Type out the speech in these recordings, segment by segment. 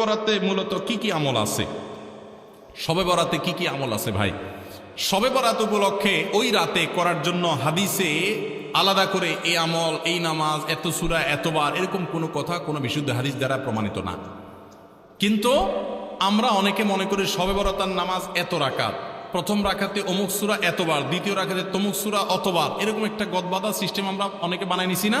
বরাতে মূলত কি কি আমল আছে? শবে বরাতে কি কি আমল আছে ভাই? শবে বরাত উপলক্ষে ওই রাতে করার জন্য হাদিসে আলাদা করে এই আমল, এই নামাজ, এত সুরা, এতবার এরকম কোনো কথা, কোনো বিশুদ্ধ হাদিস দ্বারা প্রমাণিত না। কিন্তু আমরা অনেকে মনে করি শবে বরাতার নামাজ এত রাকাত। প্রথম রাখাতে অমুক সুরা এতবার, দ্বিতীয় রাখাতে তমুক সুরা অতবার, এরকম একটা গদবাদা সিস্টেম আমরা অনেকে বানাই নিছি না।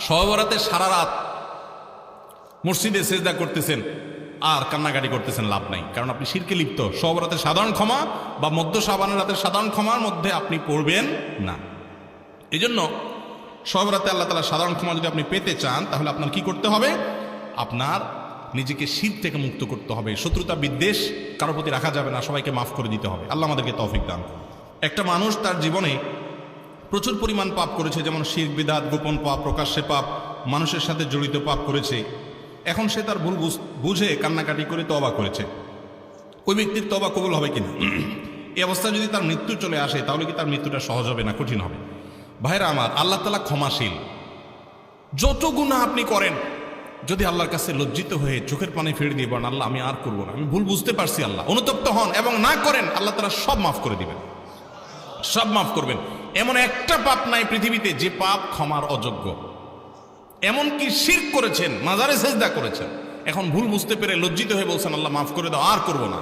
সহবরাতে সারা রাত মসজিদে সেজদা করতেছেন, আর কান্নাকাটি করতেছেন, লাভ নাই। কারণ আপনি শিরকে লিপ্ত। সহবরাতের সাধারণ ক্ষমা বা মধ্য সাবানের রাতের সাধারণ ক্ষমার মধ্যে আপনি পড়বেন না। এই জন্য সহবরাতে আল্লাহ তালা সাধারণ ক্ষমা যদি আপনি পেতে চান, তাহলে আপনার কি করতে হবে? আপনার নিজেকে শীত থেকে মুক্ত করতে হবে। শত্রুতা বিদ্বেষ কারও প্রতি রাখা যাবে না, সবাইকে মাফ করে দিতে হবে। আল্লাহ আমাদেরকে তৌফিক দান একটা মানুষ তার জীবনে প্রচুর পরিমাণ পাপ করেছে, যেমন শির, বিদাত, গোপন পাপ, প্রকাশ্যে পাপ, মানুষের সাথে জড়িত পাপ করেছে। এখন সে তার ভুল বুঝ- কান্নাকাটি করে তবা করেছে। ওই ব্যক্তির তবা কবুল হবে কিনা? এই অবস্থায় যদি তার মৃত্যু চলে আসে, তাহলে কি তার মৃত্যুটা সহজ হবে না কঠিন হবে? ভাইরা আমার, আল্লাহ তালা ক্ষমাশীল। যত গুণা আপনি করেন, যদি আল্লাহর কাছে লজ্জিত হয়ে চোখের পানি ফিরে দিয়ে বলেন, আল্লাহ, আমি আর করব না, আমি ভুল বুঝতে পারছি আল্লাহ, অনুতপ্ত হন এবং না করেন, আল্লাহ তারা সব মাফ করে দিবেন। সব মাফ করবেন। এমন একটা পাপ নাই পৃথিবীতে যে পাপ ক্ষমার অযোগ্য। এমনকি শির করেছেন, মাজারে সেজদা করেছেন। এখন ভুল বুঝতে পেরে লজ্জিত হয়ে বলছেন, আল্লাহ মাফ করে দাও, আর করব না।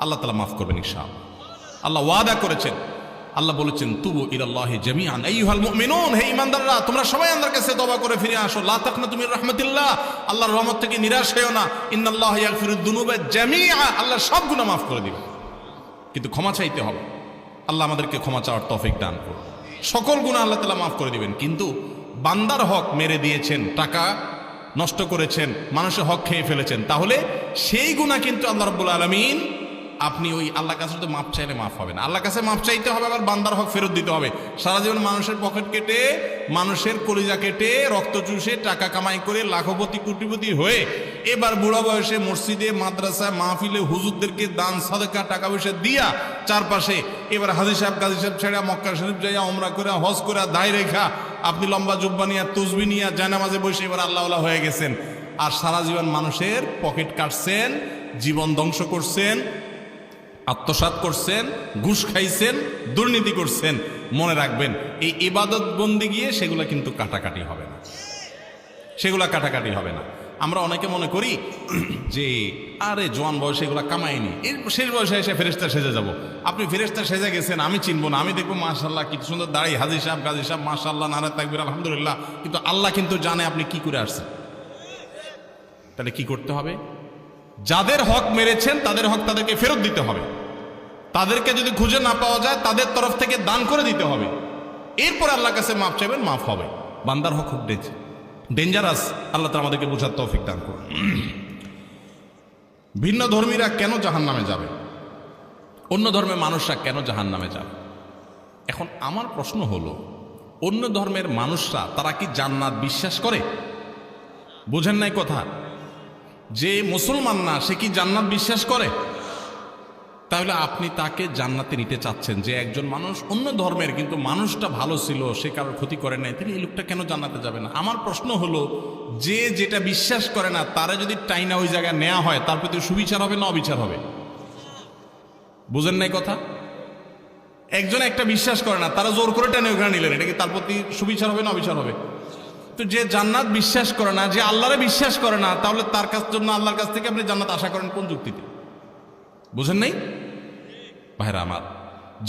আল্লাহ তালা মাফ করবেন ইনশাআল্লাহ। আল্লাহ ওয়াদা করেছেন। আল্লাহ বলেছেন, তুবু ইলাল্লাহি জামিআন। আইয়ুহাল মুমিনুন, হে ঈমানদাররা, তোমরা সবাই আল্লাহর কাছে তওবা করে ফিরে আসো। লা তাকনাতু মির রাহমাতিল্লাহ। আল্লাহর রহমত থেকে নিরাশ হয়েও না। ইন্নাল্লাহ ইয়াগফিরুদ দুনুবা জামিআ। আল্লাহ সব গুনাহ মাফ করে দিবেন। কিন্তু ক্ষমা চাইতে হবে। আল্লাহ আমাদেরকে ক্ষমা চাওয়ার তৌফিক দান করুন। সকল গুণা আল্লাহ তালা মাফ করে দিবেন। কিন্তু বান্দার হক মেরে দিয়েছেন, টাকা নষ্ট করেছেন, মানুষের হক খেয়ে ফেলেছেন, তাহলে সেই গুণা কিন্তু আল্লাহ রব্বুল আলমিন আপনি ওই আল্লাহ কাছে তো মাপ চাইলে মাফ হবে না। আল্লাহ কাছে মাপ চাইতে হবে, আবার বান্দার হক ফেরত দিতে হবে। সারা জীবন মানুষের পকেট কেটে, মানুষের কলিজা কেটে, রক্ত চুষে, টাকা কামাই করে, লাখপতি, কোটিপতি হয়ে এবার বুড়া বয়সে মসজিদে, মাদ্রাসায় মাহফিলে হুজুরদেরকে দান, সাদেকা, টাকা পয়সা দিয়া চারপাশে এবার হাজি সাহেব, গাজী সাহেব ছেড়া মক্কা শরীফ যাইয়া অমরা করে হজ করে দায় রেখা, আপনি লম্বা জুব্বা নিয়া, তসবি নিয়া, জায়নামাজে বসে এবার আল্লাহ আল্লাহ হয়ে গেছেন। আর সারা জীবন মানুষের পকেট কাটছেন, জীবন ধ্বংস করছেন আত্মসাত করছেন, ঘুষ খাইছেন, দুর্নীতি করছেন, মনে রাখবেন, এই ইবাদত বন্দি গিয়ে সেগুলো কিন্তু কাটাকাটি হবে না। সেগুলা কাটাকাটি হবে না। আমরা অনেকে মনে করি যে, আরে, জোয়ান বয়সে এগুলা কামাইনি। এর শেষ বয়সে এসে ফেরেস্তা সেজে যাব। আপনি ফেরেস্তা সেজে গেছেন, আমি চিনব না। আমি দেখব মাশাল্লাহ কি সুন্দর দাঁড়াই হাজি সাহেব, গাজী সাহেব মাশাল্লাহ নারা তাকবির, আলহামদুলিল্লাহ। কিন্তু আল্লাহ কিন্তু জানে আপনি কি করে আসছেন। তাহলে কি করতে হবে? যাদের হক মেরেছেন, তাদের হক তাদেরকে ফেরত দিতে হবে। তাদেরকে যদি খুঁজে না পাওয়া যায়, তাদের তরফ থেকে দান করে দিতে হবে। এরপর আল্লাহর কাছে মাফ চাইবেন, মাফ হবে। বান্দার হক খুব ডেঞ্জারাস আল্লাহ তালা আমাদেরকে বোঝার তৌফিক দান করুন। ভিন্ন ধর্মীরা কেন জাহান নামে যাবে? অন্য ধর্মের মানুষরা কেন জাহান নামে যাবে? এখন আমার প্রশ্ন হলো, অন্য ধর্মের মানুষরা তারা কি জান্নাত বিশ্বাস করে? বোঝেন নাই কথা? যে মুসলমান না, সে কি জান্নাত বিশ্বাস করে? তাহলে আপনি তাকে জান্নাতে নিতে চাচ্ছেন যে একজন মানুষ অন্য ধর্মের, কিন্তু মানুষটা ভালো ছিল, সে কারোর ক্ষতি করে নাই, তাহলে এই লোকটা কেন জান্নাতে যাবে না? আমার প্রশ্ন হলো, যে যেটা বিশ্বাস করে না, তারা যদি টাইনা ওই জায়গায় নেওয়া হয়, তার প্রতি সুবিচার হবে না অবিচার হবে? বুঝেন নাই কথা? একজন একটা বিশ্বাস করে না, তারা জোর করে টেনে ওখানে নিলেন, এটা কি তার প্রতি সুবিচার হবে না অবিচার হবে? তো যে জান্নাত বিশ্বাস করে না, যে আল্লাহরে বিশ্বাস করে না, তাহলে তার কাছ জন্য আল্লাহর কাছ থেকে আপনি জান্নাত আশা করেন কোন যুক্তিতে? বুঝেন নাই? ভাইরা আমার,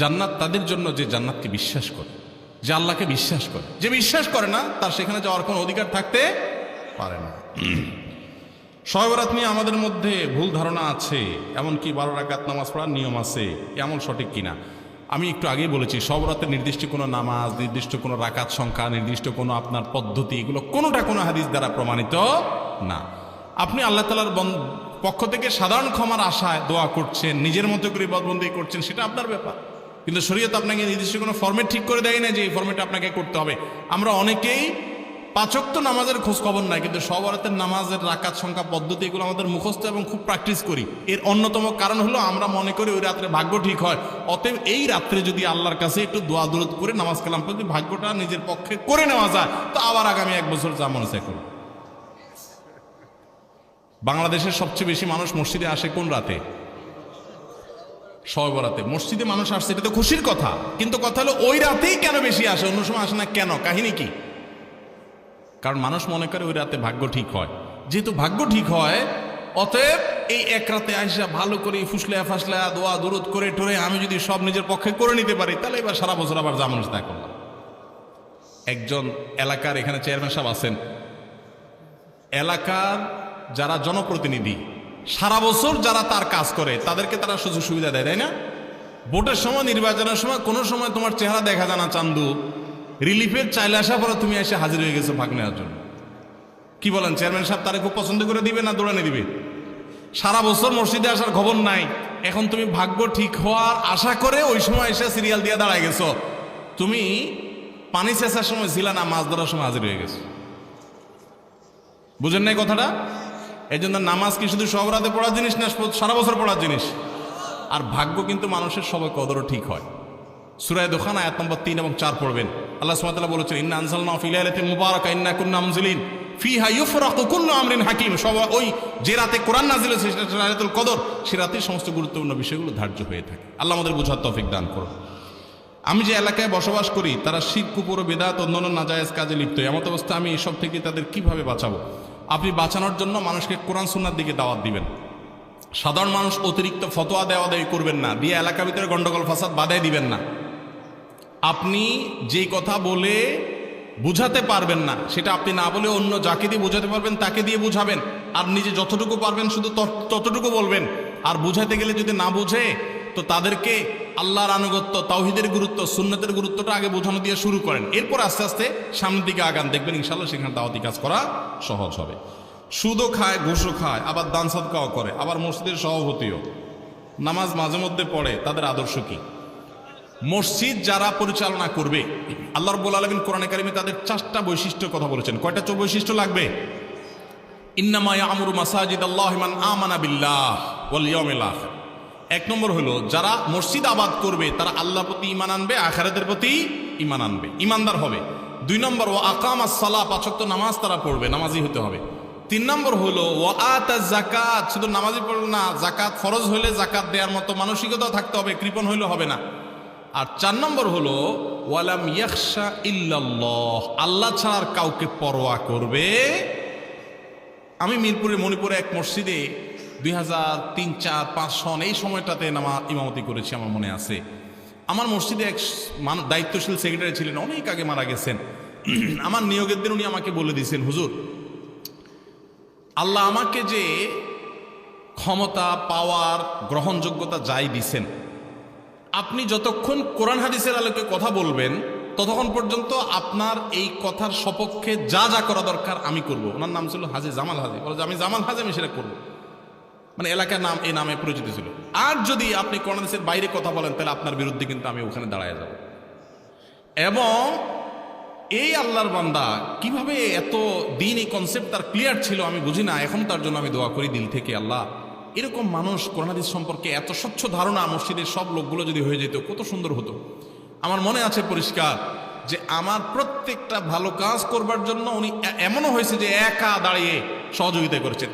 জান্নাত তাদের জন্য যে জান্নাতকে বিশ্বাস করে, যে আল্লাহকে বিশ্বাস করে। যে বিশ্বাস করে না, তার সেখানে যাওয়ার কোনো অধিকার থাকতে পারে না। শয়বরাত নিয়ে আমাদের মধ্যে ভুল ধারণা আছে, এমনকি বারো রাকাত নামাজ পড়ার নিয়ম আছে, এমন সঠিক কিনা? আমি একটু আগেই বলেছি সবরাতের নির্দিষ্ট কোনো নামাজ, নির্দিষ্ট কোনো রাকাত সংখ্যা, নির্দিষ্ট কোনো আপনার পদ্ধতি, এগুলো কোনোটা কোনো হাদিস দ্বারা প্রমাণিত না। আপনি আল্লাহ তালার পক্ষ থেকে সাধারণ ক্ষমার আশায় দোয়া করছেন, নিজের মতো করে বদবন্দি করছেন, সেটা আপনার ব্যাপার। কিন্তু শরীয়ত আপনাকে নির্দিষ্ট কোনো ফর্মেট ঠিক করে দেয় না যে এই ফর্মেট আপনাকে করতে হবে। আমরা অনেকেই পাচক তো নামাজের খোঁজ খবর নাই, কিন্তু সব রাতের নামাজের রাকাত সংখ্যা, পদ্ধতি এগুলো আমাদের মুখস্থ এবং খুব প্র্যাকটিস করি। এর অন্যতম কারণ হলো আমরা মনে করি ওই রাত্রে ভাগ্য ঠিক হয়। অতএব এই রাত্রে যদি আল্লাহর কাছে একটু দোয়া দূরত করে নামাজ কালাম যদি ভাগ্যটা নিজের পক্ষে করে নেওয়া যায়, তো আবার আগামী এক বছর যা মনে করুন। বাংলাদেশের সবচেয়ে বেশি মানুষ মসজিদে আসে কোন রাতে? সব রাতে মসজিদে মানুষ আসছে, এটা তো খুশির কথা। কিন্তু কথা হলো, ওই রাতেই কেন বেশি আসে? অন্য সময় আসে না কেন? কাহিনী কি? কারণ মানুষ মনে করে ওই রাতে ভাগ্য ঠিক হয়। যেহেতু ভাগ্য ঠিক হয়, অতএব এই এক রাতে আইসা ভালো করে ফুসলে ফাসলা দোয়া দূরত করে টরে আমি যদি সব নিজের পক্ষে করে নিতে পারি, তাহলে এবার সারা বছর আবার জামানুষ তা করলাম। একজন এলাকার এখানে চেয়ারম্যান সাহেব আছেন। এলাকার যারা জনপ্রতিনিধি, সারা বছর যারা তার কাজ করে, তাদেরকে তারা সুযোগ সুবিধা দেয়, তাই না? ভোটের সময়, নির্বাচনের সময়, কোনো সময় তোমার চেহারা দেখা যায় না, চান্দু। রিলিফের চাইলে আসা পরে তুমি এসে হাজির হয়ে গেছো ভাগ নেওয়ার জন্য। কি বলেন, চেয়ারম্যান সাহেব তারা খুব পছন্দ করে দিবে না দৌড়ানে দিবে? সারা বছর মসজিদে আসার খবর নাই। এখন তুমি ভাগ্য ঠিক হওয়ার আশা করে ওই সময় এসে সিরিয়াল দিয়ে দাঁড়ায় গেছো। তুমি পানি চেঁচার সময় ছিলা না, মাছ ধরার সময় হাজির হয়ে গেছো। বুঝেন নাই কথাটা? এই জন্য নামাজ কি শুধু সব রাতে পড়ার জিনিস না, সারা বছর পড়ার জিনিস? আর ভাগ্য কিন্তু মানুষের সবাই কদরও ঠিক হয়। সুরায় দোকান আয়াত নম্বর তিন এবং চার পড়বেন। আল্লাহ সুমাতাল্লাহ বলেছেন, ইন্না আনসাল না ফিলাইলাতে মুবারক, ইন্না কুন্না আমজিলিন ফিহা ইউফরাকু কুল্লু আমরিন হাকিম। সব ওই যে রাতে কোরআন নাজিল হয়েছে, সেটা রায়াতুল কদর। সে রাতেই সমস্ত গুরুত্বপূর্ণ বিষয়গুলো ধার্য হয়ে থাকে। আল্লাহ আমাদের বোঝার তৌফিক দান করুন। আমি যে এলাকায় বসবাস করি, তারা শিখ কুপুর বেদাত, অন্যান্য নাজায়েজ কাজে লিপ্ত। এমত অবস্থা আমি এসব থেকে তাদের কীভাবে বাঁচাবো? আপনি বাঁচানোর জন্য মানুষকে কোরআন সুন্নার দিকে দাওয়াত দিবেন। সাধারণ মানুষ অতিরিক্ত ফতোয়া দেওয়া দেয় করবেন না, দিয়ে এলাকার ভিতরে গন্ডগোল, ফাসাদ বাধাই দিবেন না। আপনি যে কথা বলে বুঝাতে পারবেন না, সেটা আপনি না বলে অন্য যাকে দিয়ে বোঝাতে পারবেন, তাকে দিয়ে বুঝাবেন। আর নিজে যতটুকু পারবেন শুধু তত- ততটুকু বলবেন। আর বুঝাতে গেলে যদি না বুঝে, তো তাদেরকে আল্লাহর আনুগত্য, তাওহিদের গুরুত্ব, সুন্নতের গুরুত্বটা আগে বোঝানো দিয়ে শুরু করেন। এরপর আস্তে আস্তে সামনের দিকে আগান। দেখবেন ইনশাল্লাহ সেখানে দাওয়াতি কাজ করা সহজ হবে। সুদও খায়, ঘুষও খায়, আবার দান সদকাও করে, আবার মসজিদের সভাপতিও। নামাজ মাঝে মধ্যে পড়ে, তাদের আদর্শ কি? মসজিদ যারা পরিচালনা করবে, আল্লাহ রব্বুল আলমিন কোরআনে কারিমে তাদের চারটা বৈশিষ্ট্য কথা বলেছেন। কয়টা চো বৈশিষ্ট্য লাগবে? ইন্নামায়া আমরু মাসাজিদ আল্লাহ মান আমানা বিল্লাহ ওয়াল ইয়াউমিল আখির। এক নম্বর হলো, যারা মসজিদ আবাদ করবে, তারা আল্লাহ প্রতি ইমান আনবে, আখারাতের প্রতি ইমান আনবে। ইমানদার হবে। দুই নম্বর ও আকাম সালা পাচক্ত নামাজ তারা পড়বে, নামাজি হতে হবে। তিন নম্বর হলো ও আত জাকাত শুধু নামাজি পড়বে না জাকাত ফরজ হইলে জাকাত দেওয়ার মতো মানসিকতা থাকতে হবে, কৃপণ হইলে হবে না। আর চার নম্বর হলো ওয়ালাম ইয়াকশা ইল্লাল্লাহ, আল্লাহ ছাড়ার কাউকে পরোয়া করবে? আমি মিরপুরে মণিপুরে এক মসজিদে দুই হাজার তিন, চার, পাঁচ সন এই সময়টাতে নামা ইমামতি করেছি, আমার মনে আছে। আমার মসজিদে এক দায়িত্বশীল সেক্রেটারি ছিলেন, অনেক আগে মারা গেছেন। আমার নিয়োগের দিন উনি আমাকে বলে দিয়েছেন, হুজুর, আল্লাহ আমাকে যে ক্ষমতা, পাওয়ার, গ্রহণযোগ্যতা যাই দিছেন, আপনি যতক্ষণ কোরআন হাদিসের আলোকে কথা বলবেন, ততক্ষণ পর্যন্ত আপনার এই কথার সপক্ষে যা যা করা দরকার আমি করব। ওনার নাম ছিল হাজি জামাল হাজি। বলে আমি জামাল হাজি, আমি সেটা করব। মানে এলাকার নাম, এই নামে পরিচিত ছিল। আর যদি আপনি কোরআন হাদিসের বাইরে কথা বলেন, তাহলে আপনার বিরুদ্ধে কিন্তু আমি ওখানে দাঁড়ায় যাব। এবং এই আল্লাহর বান্দা কীভাবে এত দিন এই কনসেপ্ট তার ক্লিয়ার ছিল আমি বুঝি না, এখন তার জন্য আমি দোয়া করি দিল থেকে আল্লাহ। এরকম মানুষ করোনাদিস সম্পর্কে এত স্বচ্ছ ধারণা মসজিদের সব লোকগুলো যদি হয়ে যেত, কত সুন্দর হতো। আমার মনে আছে পরিষ্কার যে আমার প্রত্যেকটা ভালো কাজ করবার জন্য উনি এমনও হয়েছে যে একা দাঁড়িয়ে সহযোগিতা করেছেন।